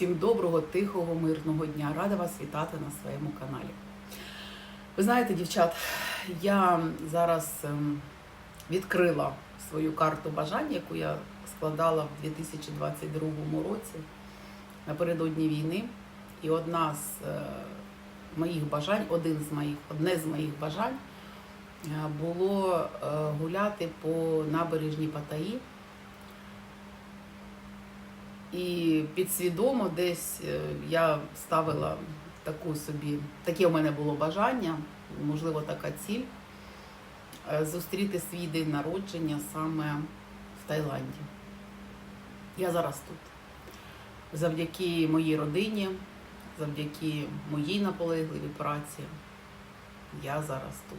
Всім доброго, тихого, мирного дня. Рада вас вітати на своєму каналі. Ви знаєте, дівчат, я зараз ем, відкрила свою карту бажань, яку я складала в 2022 році напередодні війни. І одна з е, моїх бажань, один з моїх, одне з моїх бажань е, було е, гуляти по набережній Паттайі. І підсвідомо десь е, я ставила таку собі, таке у мене було бажання, можливо, така ціль е, зустріти свій день народження саме в Таїланді. Я зараз тут. Завдяки моїй родині, завдяки моїй наполегливій праці, я зараз тут.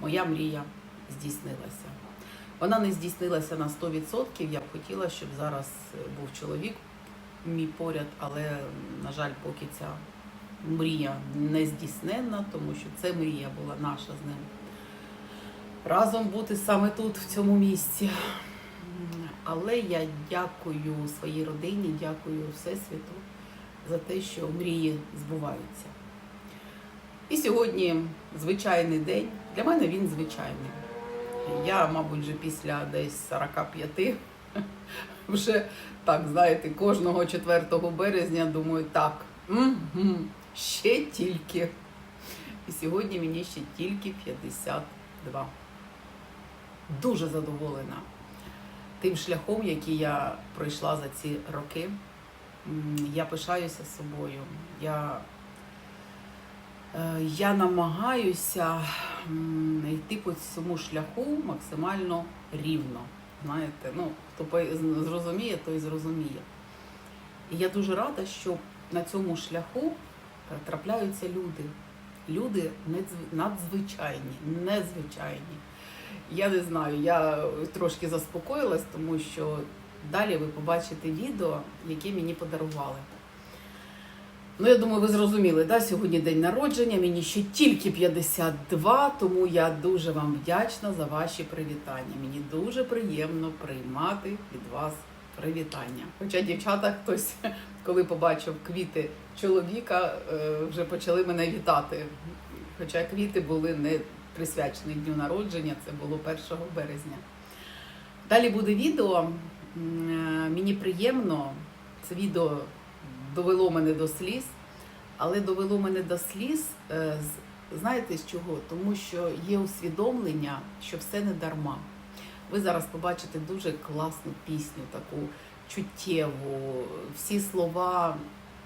Моя мрія здійснилася. Вона не здійснилася на 100%. Я хотіла, щоб зараз е, був чоловік мій поряд, але, на жаль, поки ця мрія не здійсненна, тому що це мрія була наша з ним. Разом бути саме тут, в цьому місці. Але я дякую своїй родині, дякую Всесвіту за те, що мрії збуваються. І сьогодні звичайний день. Для мене він звичайний. Я, мабуть, вже після десь 45 вже так, знаєте, кожного 4 березня думаю, так, угу, ще тільки. І сьогодні мені ще тільки 52. Дуже задоволена тим шляхом, який я пройшла за ці роки. Я пишаюся собою. Я Е, я намагаюся йти по цьому шляху максимально рівно. Знаєте, ну хто зрозуміє, той зрозуміє. І я дуже рада, що на цьому шляху е, трапляються люди. Люди надзвичайні, незвичайні. Я не знаю, я трошки заспокоїлась, тому що далі ви побачите відео, яке мені подарували. Ну, я думаю, ви зрозуміли, да? сьогодні день народження, мені ще тільки 52, тому я дуже вам вдячна за ваші привітання. Мені дуже приємно приймати від вас привітання. Хоча дівчата хтось, коли побачив квіти чоловіка, е, вже почали мене вітати. Хоча квіти були не присвячені дню народження, це було 1 березня. Далі буде відео. Е, Мені приємно, це відео довело мене до сліз, але довело мене до сліз, е, знаєте з чого? Тому що є усвідомлення, що все не дарма. Ви зараз побачите дуже класну пісню, таку чуттєву, всі слова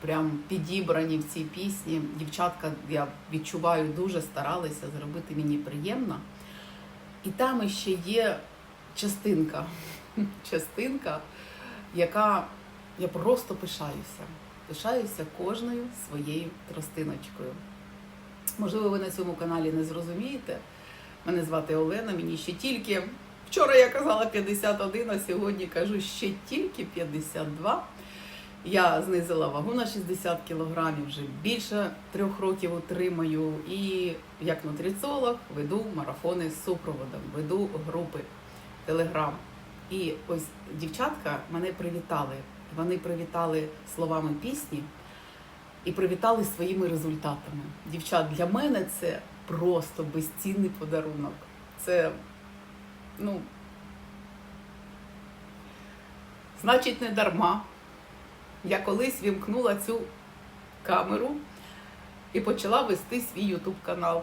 прям підібрані в цій пісні. Дівчатка, я відчуваю, дуже старалися зробити мені приємно. І там ще є частинка, частинка, яка я просто пишаюся. Пишаюся кожною своєю тростиночкою. Можливо, ви на цьому каналі не зрозумієте. Мене звати Олена, мені ще тільки. Вчора я казала 51, а сьогодні кажу ще тільки 52. Я знизила вагу на 60 кілограмів, вже більше трьох років утримаю. І як нутриціолог веду марафони з супроводом, веду групи Телеграм. І ось дівчатка мене привітали. Вони привітали словами пісні і привітали своїми результатами. Дівчат, для мене це просто безцінний подарунок. Це, ну, значить, не дарма. Я колись вімкнула цю камеру і почала вести свій Ютуб канал.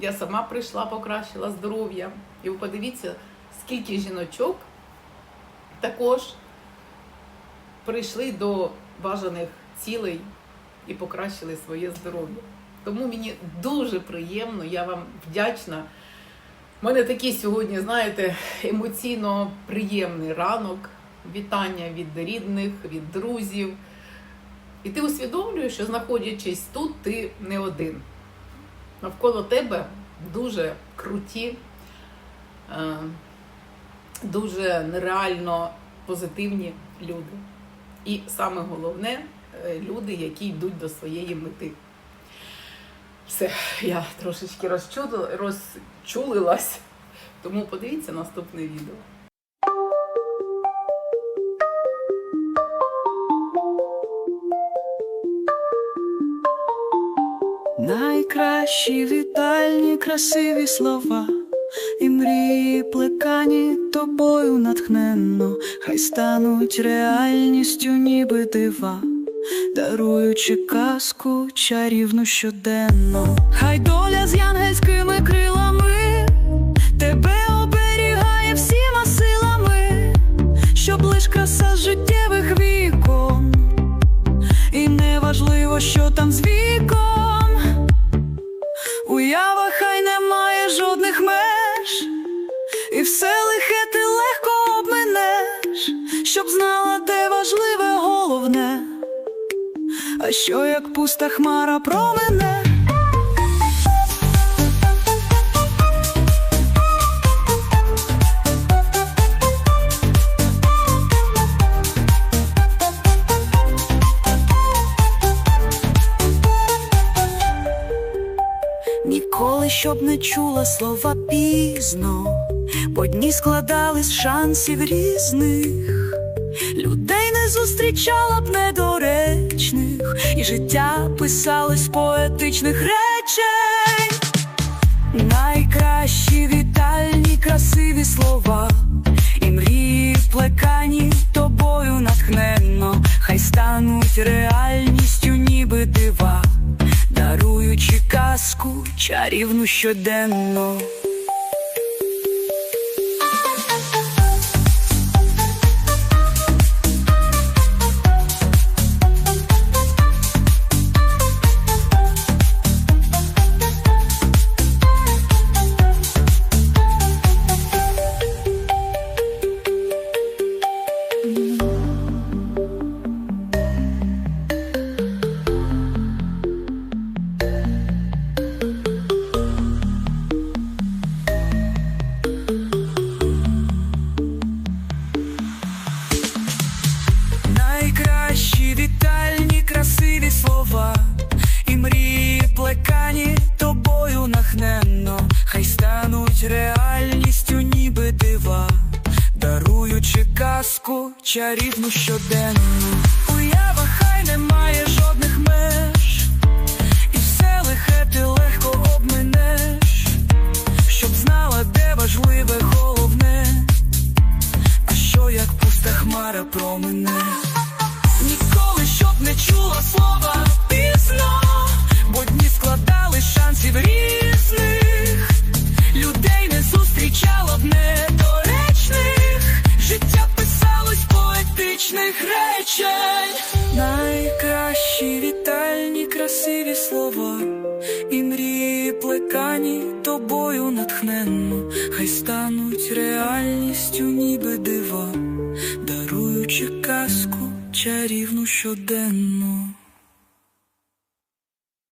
Я сама прийшла, покращила здоров'я. І ви подивіться, скільки жіночок також прийшли до бажаних цілей і покращили своє здоров'я. Тому мені дуже приємно, я вам вдячна. У мене такий сьогодні, знаєте, емоційно приємний ранок, вітання від рідних, від друзів. І ти усвідомлюєш, що знаходячись тут, ти не один. Навколо тебе дуже круті, е, дуже нереально позитивні люди. І саме головне е, люди, які йдуть до своєї мети. Все, я трошечки розчула, розчулилась, тому подивіться наступне відео. Найкращі вітальні красиві слова і мрії плекані тобою натхненно, хай стануть реальністю, ніби дива, даруючи казку чарівну щоденно. Хай доля з янгельськими крилами тебе оберігає всіма силами, щоб лиш краса життєвих вікон. І не важливо, що там з віком. Уява і лихе ти легко обминеш, щоб знала, де важливе головне, а що як пуста хмара промене. Ніколи щоб не чула слова пізно, бо дні складали з шансів різних, людей не зустрічала б недоречних, і життя писалось поетичних речень. Найкращі вітальні красиві слова, і мрії плекані тобою натхненно, хай стануть реальністю, ніби дива, даруючи казку чарівну щоденно. Чарівну щоденну. Слова, і мрії плекані тобою натхненно, хай стануть реальністю, ніби дива, даруючи казку чарівну щоденно.